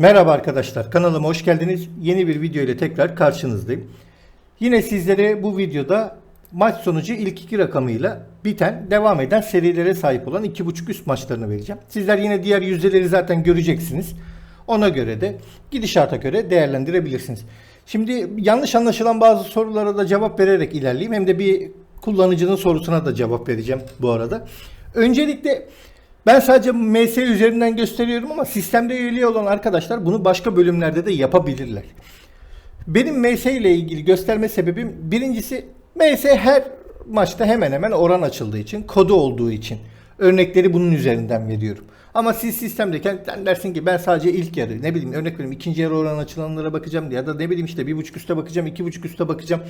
Merhaba arkadaşlar, kanalıma hoş geldiniz. Yeni bir video ile tekrar karşınızdayım. Yine sizlere bu videoda maç sonucu ilk iki rakamıyla biten, devam eden serilere sahip olan 2.5 üst maçlarını vereceğim. Sizler yine diğer yüzdeleri zaten göreceksiniz. Ona göre de gidişata göre değerlendirebilirsiniz. Şimdi yanlış anlaşılan bazı sorulara da cevap vererek ilerleyeyim. Hem de bir kullanıcının sorusuna da cevap vereceğim bu arada. Öncelikle ben sadece MS üzerinden gösteriyorum ama sistemde üyeliği olan arkadaşlar bunu başka bölümlerde de yapabilirler. Benim MS ile ilgili gösterme sebebim birincisi MS her maçta hemen hemen oran açıldığı için, kodu olduğu için. Örnekleri bunun üzerinden veriyorum. Ama siz sistemdeyken sen dersin ki ben sadece ilk yarı ne bileyim örnek vereyim ikinci yarı oran açılanlara bakacağım ya da ne bileyim işte bir buçuk üste bakacağım iki buçuk üste bakacağım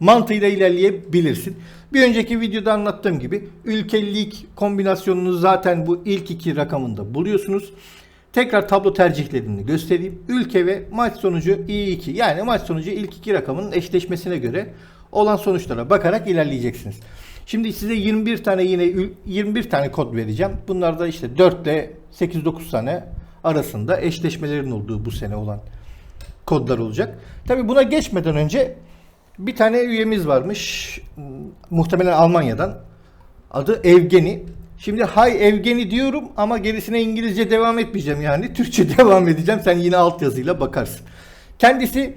mantığıyla ilerleyebilirsin. Bir önceki videoda anlattığım gibi ülkelik kombinasyonunu zaten bu ilk iki rakamında buluyorsunuz. Tekrar tablo tercihlerini göstereyim. Ülke ve maç sonucu i2 yani maç sonucu ilk iki rakamının eşleşmesine göre olan sonuçlara bakarak ilerleyeceksiniz. Şimdi size 21 tane yine ül- 21 tane kod vereceğim. Bunlar da işte 4 ile 8-9 tane arasında eşleşmelerin olduğu bu sene olan kodlar olacak. Tabi buna geçmeden önce bir tane üyemiz varmış. Muhtemelen Almanya'dan. Adı Evgeni. Şimdi hay Evgeni diyorum ama gerisine İngilizce devam etmeyeceğim yani. Türkçe devam edeceğim. Sen yine altyazıyla bakarsın. Kendisi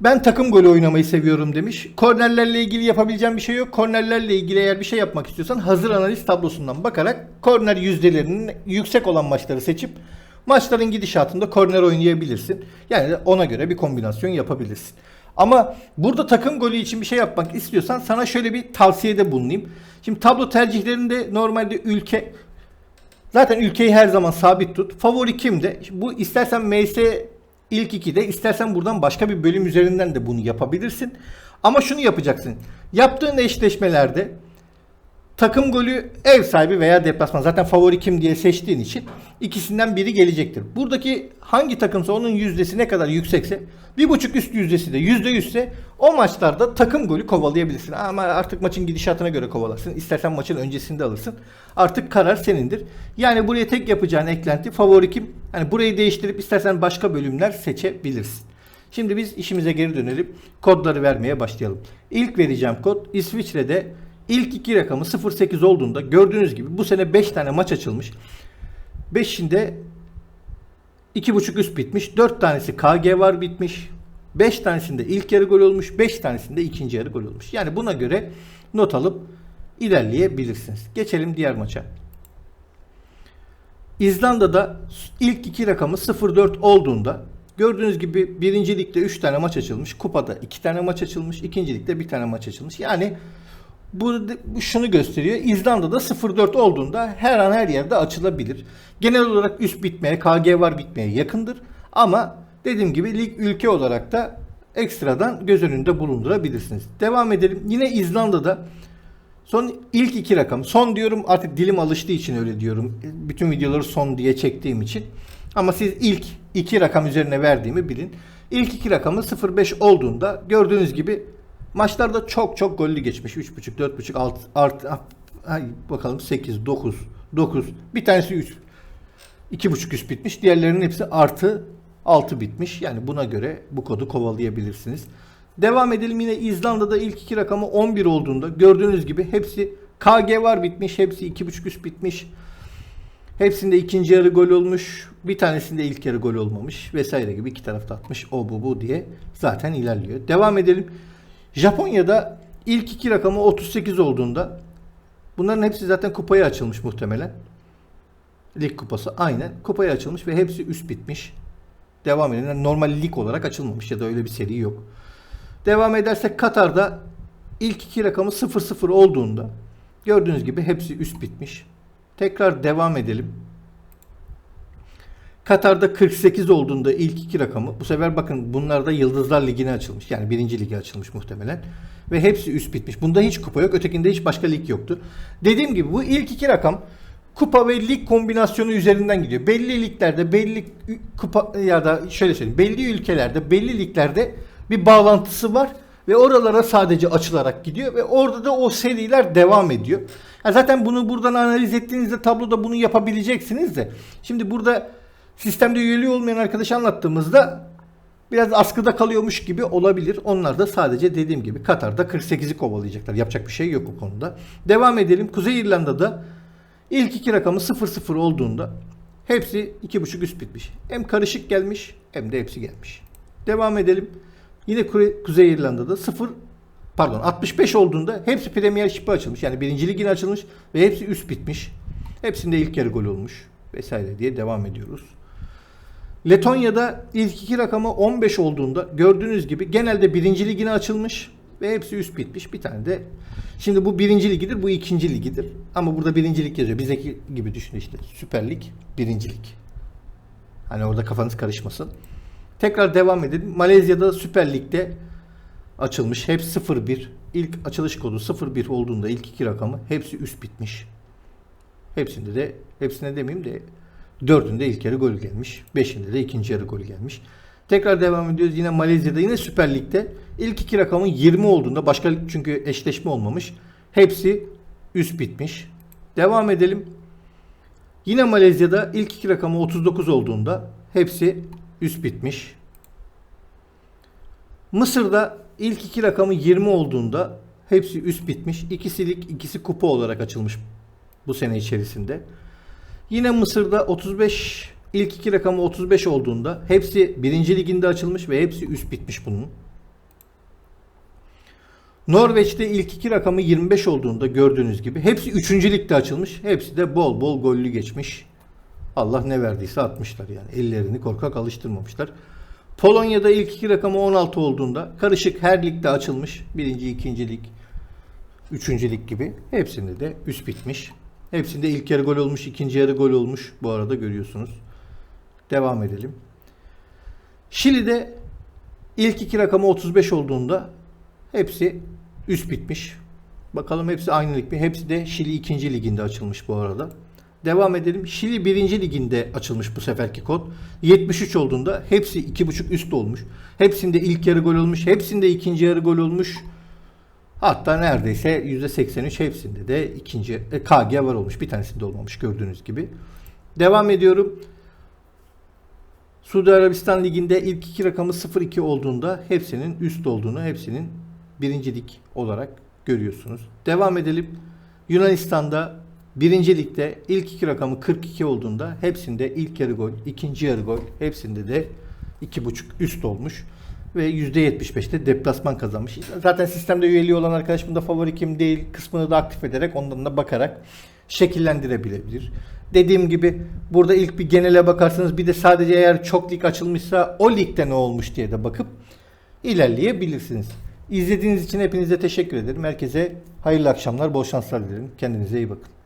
ben takım golü oynamayı seviyorum demiş. Kornerlerle ilgili yapabileceğim bir şey yok. Kornerlerle ilgili eğer bir şey yapmak istiyorsan hazır analiz tablosundan bakarak korner yüzdelerinin yüksek olan maçları seçip maçların gidişatında korner oynayabilirsin. Yani ona göre bir kombinasyon yapabilirsin. Ama burada takım golü için bir şey yapmak istiyorsan sana şöyle bir tavsiyede bulunayım. Şimdi tablo tercihlerinde normalde ülke Zaten ülkeyi her zaman sabit tut. Favori kimde? Bu istersen MS ilk 2'de istersen buradan başka bir bölüm üzerinden de bunu yapabilirsin. Ama şunu yapacaksın. Yaptığın eşleşmelerde takım golü ev sahibi veya deplasman zaten favori kim diye seçtiğin için ikisinden biri gelecektir. Buradaki hangi takımsa onun yüzdesi ne kadar yüksekse bir buçuk üst yüzdesi de yüzde yüzse o maçlarda takım golü kovalayabilirsin. Ama artık maçın gidişatına göre kovalarsın. İstersen maçın öncesinde alırsın. Artık karar senindir. Yani buraya tek yapacağın eklenti favori kim? Hani burayı değiştirip istersen başka bölümler seçebilirsin. Şimdi biz işimize geri dönelim. Kodları vermeye başlayalım. İlk vereceğim kod İsviçre'de ilk iki rakamı 08 olduğunda gördüğünüz gibi bu sene 5 tane maç açılmış. 5'inde 2.5 üst bitmiş. 4 tanesi KG var bitmiş. 5 tanesinde ilk yarı gol olmuş. 5 tanesinde ikinci yarı gol olmuş. Yani buna göre not alıp ilerleyebilirsiniz. Geçelim diğer maça. İzlanda'da ilk iki rakamı 0-4 olduğunda gördüğünüz gibi birinci ligde 3 tane maç açılmış. Kupada 2 tane maç açılmış. ikinci ligde bir tane maç açılmış. Yani bu, şunu gösteriyor. İzlanda'da 0-4 olduğunda her an her yerde açılabilir. Genel olarak üst bitmeye, KG var bitmeye yakındır. Ama dediğim gibi lig ülke olarak da ekstradan göz önünde bulundurabilirsiniz. Devam edelim. Yine İzlanda'da Son ilk iki rakam. Son diyorum artık dilim alıştığı için öyle diyorum. Bütün videoları son diye çektiğim için. Ama siz ilk iki rakam üzerine verdiğimi bilin. İlk iki rakamı 0-5 olduğunda gördüğünüz gibi maçlarda çok çok gollü geçmiş. 3.5, 4.5, 6, artı, ay, bakalım 8, 9, 9. Bir tanesi 3. 2.5 üst bitmiş. Diğerlerinin hepsi artı 6 bitmiş. Yani buna göre bu kodu kovalayabilirsiniz. Devam edelim yine İzlanda'da ilk iki rakamı 11 olduğunda gördüğünüz gibi hepsi KG var bitmiş. Hepsi 2.5 üst bitmiş. Hepsinde ikinci yarı gol olmuş. Bir tanesinde ilk yarı gol olmamış vesaire gibi iki tarafta atmış. O bu bu diye zaten ilerliyor. Devam edelim. Japonya'da ilk iki rakamı 38 olduğunda bunların hepsi zaten kupaya açılmış muhtemelen. Lig kupası aynen. Kupaya açılmış ve hepsi üst bitmiş. Devam edelim. Yani normal lig olarak açılmamış ya da öyle bir seri yok. Devam edersek Katar'da ilk iki rakamı 0-0 olduğunda gördüğünüz gibi hepsi üst bitmiş. Tekrar devam edelim. Katar'da 48 olduğunda ilk iki rakamı bu sefer bakın bunlar da Yıldızlar Ligi'ne açılmış. Yani birinci lige açılmış muhtemelen. Ve hepsi üst bitmiş. Bunda hiç kupa yok. Ötekinde hiç başka lig yoktu. Dediğim gibi bu ilk iki rakam kupa ve lig kombinasyonu üzerinden gidiyor. Belli liglerde, belli kupa ya da şöyle söyleyeyim. Belli ülkelerde, belli liglerde bir bağlantısı var ve oralara sadece açılarak gidiyor ve orada da o seriler devam ediyor. Ya zaten bunu buradan analiz ettiğinizde tabloda bunu yapabileceksiniz de. Şimdi burada Sistemde üyeliği olmayan arkadaş anlattığımızda biraz askıda kalıyormuş gibi olabilir. Onlar da sadece dediğim gibi Katar'da 48'i kovalayacaklar. Yapacak bir şey yok o konuda. Devam edelim. Kuzey İrlanda'da ilk iki rakamı 0-0 olduğunda hepsi 2.5 üst bitmiş. Hem karışık gelmiş hem de hepsi gelmiş. Devam edelim. Yine Kuzey İrlanda'da 0 pardon 65 olduğunda hepsi Premiership'e açılmış. Yani birinci ligine açılmış ve hepsi üst bitmiş. Hepsinde ilk yarı gol olmuş vesaire diye devam ediyoruz. Letonya'da ilk iki rakamı 15 olduğunda gördüğünüz gibi genelde birinci ligine açılmış ve hepsi üst bitmiş. Bir tane de şimdi bu birinci ligidir, bu ikinci ligidir. Ama burada birinci lig yazıyor. Bizdeki gibi düşünün işte. Süper Lig, birinci lig. Hani orada kafanız karışmasın. Tekrar devam edelim. Malezya'da Süper Lig'de açılmış. Hep 0-1. İlk açılış kodu 0-1 olduğunda ilk iki rakamı hepsi üst bitmiş. Hepsinde de hepsine demeyeyim de dördünde ilk yarı gol gelmiş. Beşinde de ikinci yarı gol gelmiş. Tekrar devam ediyoruz. Yine Malezya'da yine Süper Lig'de ilk iki rakamın 20 olduğunda başka çünkü eşleşme olmamış. Hepsi üst bitmiş. Devam edelim. Yine Malezya'da ilk iki rakamı 39 olduğunda hepsi üst bitmiş. Mısır'da ilk iki rakamı 20 olduğunda hepsi üst bitmiş. İkisi lig, ikisi kupa olarak açılmış bu sene içerisinde. Yine Mısır'da 35 ilk iki rakamı 35 olduğunda hepsi birinci liginde açılmış ve hepsi üst bitmiş bunun. Norveç'te ilk iki rakamı 25 olduğunda gördüğünüz gibi hepsi 3. ligde açılmış. Hepsi de bol bol gollü geçmiş. Allah ne verdiyse atmışlar yani. Ellerini korkak alıştırmamışlar. Polonya'da ilk iki rakamı 16 olduğunda karışık her ligde açılmış. Birinci, ikinci lig, üçüncü lig gibi. Hepsinde de üst bitmiş. Hepsinde ilk yarı gol olmuş, ikinci yarı gol olmuş. Bu arada görüyorsunuz. Devam edelim. Şili'de ilk iki rakamı 35 olduğunda hepsi üst bitmiş. Bakalım hepsi aynı lig mi? Hepsi de Şili 2. liginde açılmış bu arada. Devam edelim. Şili 1. liginde açılmış bu seferki kod. 73 olduğunda hepsi 2.5 üst olmuş. Hepsinde ilk yarı gol olmuş. Hepsinde ikinci yarı gol olmuş. Hatta neredeyse %83 hepsinde de ikinci e, KG var olmuş. Bir tanesinde olmamış gördüğünüz gibi. Devam ediyorum. Suudi Arabistan Ligi'nde ilk iki rakamı 0-2 olduğunda hepsinin üst olduğunu, hepsinin birincilik olarak görüyorsunuz. Devam edelim. Yunanistan'da birinci ligde ilk iki rakamı 42 olduğunda hepsinde ilk yarı gol, ikinci yarı gol, hepsinde de 2.5 üst olmuş ve %75'te deplasman kazanmış. Zaten sistemde üyeliği olan arkadaş bunda favori kim değil kısmını da aktif ederek ondan da bakarak şekillendirebilebilir. Dediğim gibi burada ilk bir genele bakarsınız bir de sadece eğer çok lig açılmışsa o ligde ne olmuş diye de bakıp ilerleyebilirsiniz. İzlediğiniz için hepinize teşekkür ederim. Herkese hayırlı akşamlar, bol şanslar dilerim. Kendinize iyi bakın.